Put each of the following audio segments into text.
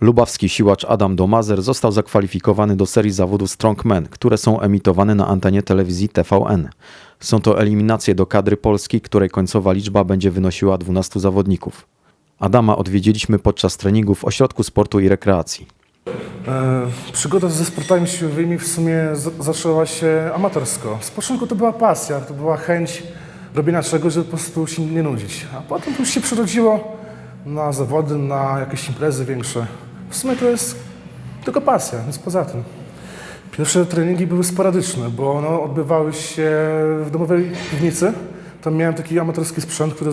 Lubawski siłacz Adam Domazer został zakwalifikowany do serii zawodów Strongman, które są emitowane na antenie telewizji TVN. Są to eliminacje do kadry Polski, której końcowa liczba będzie wynosiła 12 zawodników. Adama odwiedziliśmy podczas treningu w Ośrodku Sportu i Rekreacji. E, Przygoda ze sportami siłowymi w sumie z- zaczęła się amatorsko. Z początku to była pasja, to była chęć robienia czegoś, żeby po prostu się nie nudzić. A potem to już się przerodziło na zawody, na jakieś imprezy większe. W sumie to jest tylko pasja, nic poza tym. Pierwsze treningi były sporadyczne, bo one odbywały się w domowej piwnicy. Tam miałem taki amatorski sprzęt, który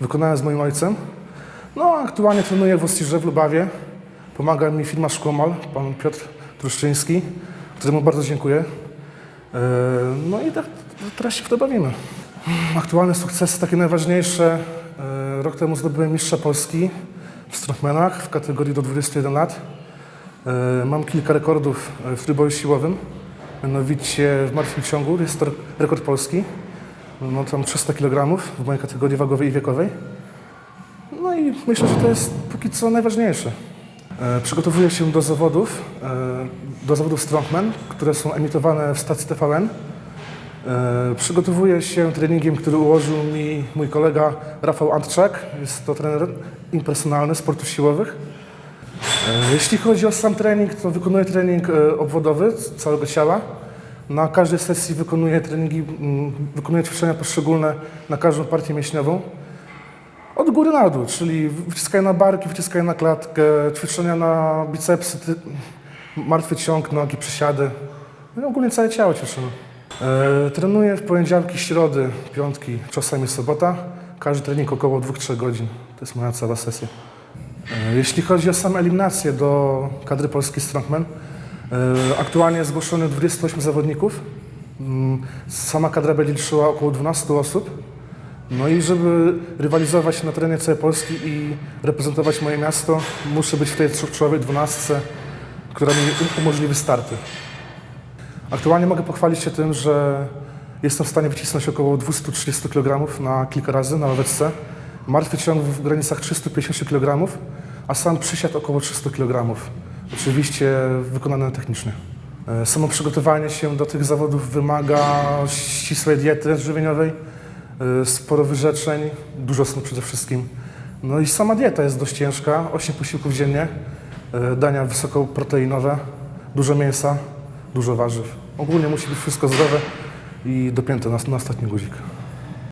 wykonałem z moim ojcem. No, aktualnie trenuję w Ostirze w Lubawie. Pomaga mi firma Szkomal, pan Piotr Truszczyński, któremu bardzo dziękuję. E, No i tak teraz się w to bawimy. Aktualne sukcesy, takie najważniejsze. e, Rok temu zdobyłem mistrza Polski w strongmanach w kategorii do 21 lat. E, Mam kilka rekordów e, w tryboju siłowym, mianowicie w martwym ciągu, jest to rekord polski. No tam 300 kg w mojej kategorii wagowej i wiekowej. No i myślę, że to jest póki co najważniejsze. E, Przygotowuję się do zawodów, do zawodów Strongman, które są emitowane w stacji TVN. E, Przygotowuję się treningiem, który ułożył mi mój kolega Rafał Antczak. Jest to trener impersonalny sportów siłowych. E, Jeśli chodzi o sam trening, to wykonuję trening e, obwodowy całego ciała. Na każdej sesji wykonuję treningi, mm, wykonuję ćwiczenia poszczególne na każdą partię mięśniową. Od góry na dół, czyli wyciskanie na barki, wyciskanie na klatkę, ćwiczenia na bicepsy, martwy ciąg, nogi, przysiady. No ogólnie całe ciało ćwiczymy. E, trenuję w poniedziałki, środy, piątki, czasami sobota. Każdy trening około 2-3 godzin. To jest moja cała sesja. E, Jeśli chodzi o same eliminacje do kadry polskiej Strongman, e, aktualnie jest zgłoszonych 28 zawodników. Mm, Sama kadra będzie liczyła około 12 osób. No i żeby rywalizować na terenie całej Polski i reprezentować moje miasto, muszę być w tej czołowej dwunastce, która mi um- umożliwi starty. Aktualnie mogę pochwalić się tym, że jestem w stanie wycisnąć około 230 kg na kilka razy na ławeczce. Martwy ciąg w granicach 350 kg, a sam przysiad około 300 kg. Oczywiście wykonany technicznie. E, Samo przygotowanie się do tych zawodów wymaga ścisłej diety żywieniowej, e, sporo wyrzeczeń, dużo snu przede wszystkim. No i sama dieta jest dość ciężka, 8 posiłków dziennie, e, dania wysokoproteinowe, dużo mięsa, dużo warzyw. Ogólnie musi być wszystko zdrowe i dopięte na, na ostatni guzik.